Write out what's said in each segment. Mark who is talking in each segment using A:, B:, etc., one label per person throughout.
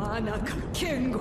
A: まなか剣吾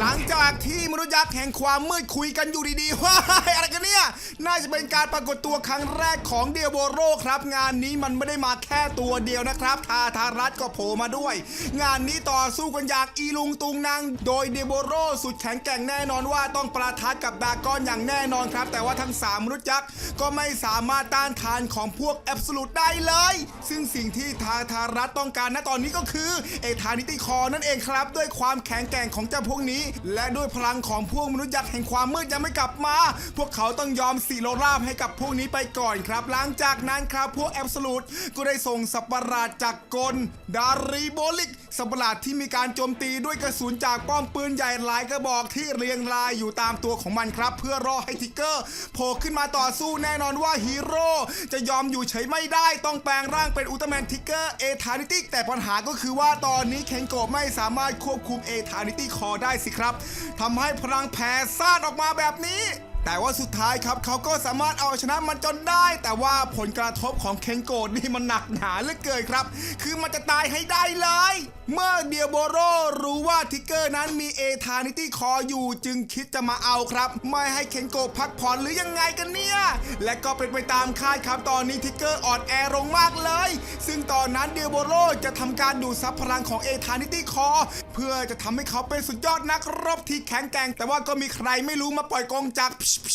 B: หลังจากที่มนุษย์ยักษ์แห่งความมืดคุยกันอยู่ดีๆว่าอะไรกันเนี่ย น่าจะเป็นการปรากฏตัวครั้งแรกของเดียโบโรครับ งานนี้มันไม่ได้มาแค่ตัวเดียวนะครับทาทารัตก็โผล่มาด้วย งานนี้ต่อสู้กันอย่างอีลุงตุงนางโดยเดียโบโรสุดแข็งแกร่งแน่นอนว่าต้องประทัดกับดากอนอย่างแน่นอนครับ แต่ว่าทั้งสามมนุษย์ยักษ์ก็ไม่สามารถต้านทานของพวกแอบสูตได้เลย ซึ่งสิ่งที่ทาทารัตต้องการณตอนนี้ก็คือเอทานิติคอนั่นเองครับ ด้วยความแข็งแกร่งของเจ้าพวกนี้ และด้วยพลังของพวกมนุษย์ยักษ์แห่งความมืดยังไม่กลับมา พวกเขาต้องยอมสีโลราบให้กับพวกนี้ไปก่อนครับ หลังจากนั้นครับพวกแอบสูตก็ได้ส่งสัปะหลาดจากกลดารีโบลิกสัปะหลาดที่มีการโจมตีด้วยกระสุนจากป้อมปืนใหญ่หลายกระบอกที่เรียงรายอยู่ตามตัวของมันครับ เพื่อรอให้ทิกเกอร์โผล่ขึ้นมาต่อสู้แน่นอนว่าฮีโร่จะยอมอยู่เฉยไม่ได้ต้องแปลงร่างเป็นอุลตร้าแมนทิกเกอร์เอทานิติแต่ปัญหาก็คือว่าตอนนี้เคนโกะไม่สามารถควบคุมเอทานิติคอได้สิครับทำให้พลังแผ่ซ่านออกมาแบบนี้ แต่ว่าสุดท้ายครับเขาก็สามารถเอาชนะมันจนได้ แต่ว่าผลกระทบของเคนโกะนี่มันหนักหนาเหลือเกินครับ คือมันจะตายให้ได้เลย เมื่อเดียโบโรรู้ว่าทิกเกอร์นั้นมีเอทานิตี้คออยู่จึงคิดจะมาเอาครับ ไม่ให้เคนโกพักผ่อนหรือยังไงกันเนี่ย และก็เป็นไปตามคาดครับตอนนี้ทิกเกอร์อ่อนแอลงมากเลย ซึ่งตอนนั้นเดียโบโรจะทำการดูดซับพลังของเอทานิตี้คอเพื่อจะทำให้เขาเป็นสุดยอดนักรบที่แข็งแกร่งแต่ว่าก็มีใครไม่รู้มาปล่อยกองจาก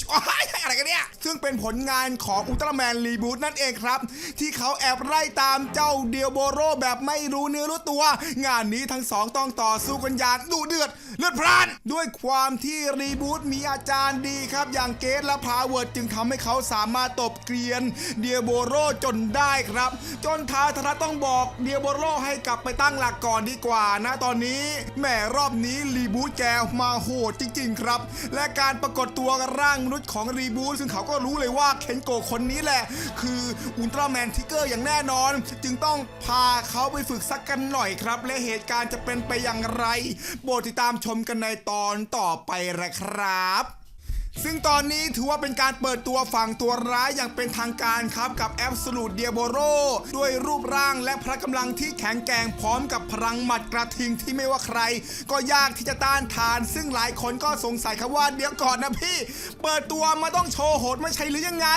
B: โอ๊ยอะไรกันเนี่ย ซึ่งเป็นผลงานของอุลตร้าแมนรีบูทนั่นเองครับ ที่เขาแอบไล่ตามเจ้าเดียโบโรแบบไม่รู้เนื้อรู้ตัว งานนี้ทั้งสองต้องต่อสู้กันอย่างดุเดือดเลือดพล่าน ด้วยความที่รีบูทมีอาจารย์ดีครับ อย่างเกตและพาเวิร์ดจึงทำให้เขาสามารถตบเกลียนเดียโบโรจนได้ครับ จนท้าทรัต้องบอกเดียโบโรให้กลับไปตั้งหลักก่อนดีกว่านะตอนนี้แหมรอบนี้รีบูทแกมาโหดจริง ๆ ครับ และการปรากฏตัวร่างมนุษย์ของรีบูทซึ่งเขาก็รู้เลยว่าเคนโกะคนนี้แหละ คืออุลตร้าแมนทิกเกอร์อย่างแน่นอน จึงต้องพาเขาไปฝึกสักกันหน่อยครับ และเหตุการณ์จะเป็นไปอย่างไร โปรดติดตามชมกันในตอนต่อไปนะครับ ซึ่งตอนนี้ถือว่าเป็นการเปิดตัวฝั่งตัวร้ายอย่างเป็นทางการครับกับแอบสูตเดียโบโรด้วยรูปร่างและพละกำลังที่แข็งแกร่งพร้อมกับพลังหมัดกระทิงที่ไม่ว่าใคร ก็ยากที่จะต้านทาน ซึ่งหลายคนก็สงสัยครับว่าเดี๋ยวก่อนนะพี่ เปิดตัวมาต้องโชว์โหดไม่ใช่หรือยังไง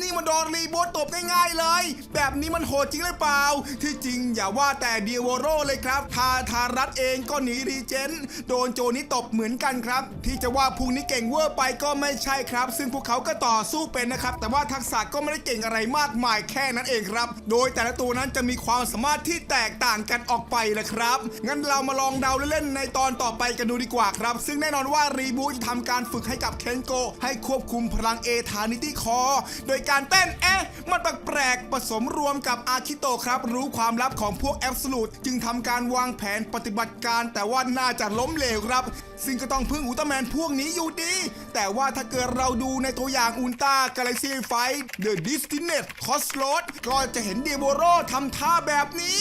B: นี่มันโดนรีโบทตบง่ายๆเลย แบบนี้มันโหดจริงหรือเปล่า ที่จริงอย่าว่าแต่เดียโบโรเลยครับทาทารัตเองก็หนีรีเจนโดนโจนี้ตบเหมือนกันครับ ที่จะว่าพุ่งนี้เก่งเวอร์ไปก็ไม่ใช่ครับ ซึ่งพวกเขาก็ต่อสู้เป็นนะครับ แต่ว่าทักษะก็ไม่ได้เก่งอะไรมากมายแค่นั้นเองครับ โดยแต่ละตัวนั้นจะมีความสามารถที่แตกต่างกันออกไปแหละครับ งั้นเรามาลองเดาเล่นๆในตอนต่อไปกันดูดีกว่าครับ ซึ่งแน่นอนว่ารีบูจะทำการฝึกให้กับเคนโก ให้ควบคุมพลังเอทานิตี้คอ โดยการเต้นเอ๊ะมันแปลกๆผสมรวมกับอาคิโตครับ รู้ความลับของพวกแอบสูตจึงทำการวางแผนปฏิบัติการ แต่ว่าน่าจะล้มเหลวครับ ซึ่งก็ต้องพึ่งอุลตร้าแมนพวกนี้อยู่ดี แต่ว่าถ้าเกิดเราดูในตัวอย่างอุลตร้ากาแล็กซี่ไฟเดอะดิสติเนตคอสโลดก็จะเห็นเดโบโรทำท่าแบบนี้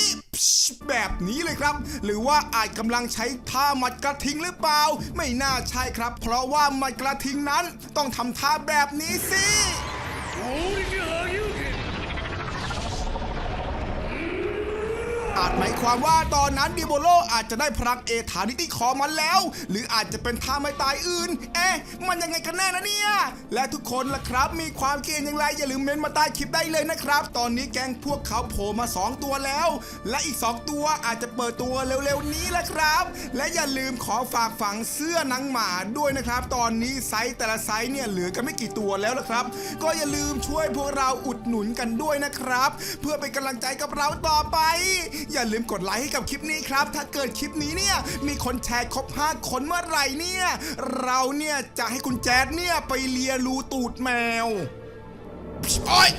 B: แบบนี้เลยครับ หรือว่าอาจกำลังใช้ท่าหมัดกระทิงหรือเปล่า ไม่น่าใช่ครับ เพราะว่าหมัดกระทิงนั้นต้องทำท่าแบบนี้สิ อาจหมายความว่าตอนนั้นดิโบโลอาจจะได้พลังเอฐานิติคอมาแล้ว หรืออาจจะเป็นท่าไม่ตายอื่น เอ๊ะ มันยังไงกันแน่นะเนี่ย และทุกคนล่ะครับ มีความเกลียดอย่างไรอย่าลืมเมนต์มาใต้คลิปได้เลยนะครับ ตอนนี้แก๊งพวกเขาโผล่มา 2 ตัวแล้ว และอีก 2 ตัวอาจจะเปิดตัวเร็วๆนี้แหละครับ และอย่าลืมขอฝากฝังเสื้อนังหมาด้วยนะครับ ตอนนี้ไซส์แต่ละไซส์เนี่ยเหลือกันไม่กี่ตัวแล้วละครับ ก็อย่าลืมช่วยพวกเราอุดหนุนกันด้วยนะครับ เพื่อเป็นกำลังใจกับเราต่อไปอย่าลืมกดไลค์ให้กับคลิปนี้ครับ ถ้าเกิดคลิปนี้เนี่ยมีคนแชร์ครบ 5 คนเมื่อไหร่เนี่ย เราเนี่ยจะให้คุณแจ๊ดเนี่ยไปเลียรูตูดแมวโอ๊ย